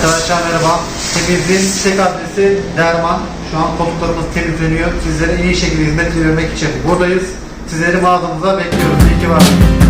Arkadaşlar merhaba. Temizliğin tek adresi Derman. Şu an koltuklarımız temizleniyor. Sizlere en iyi şekilde hizmet vermek için buradayız. Sizleri mağazamıza bekliyoruz. İyi ki varsınız.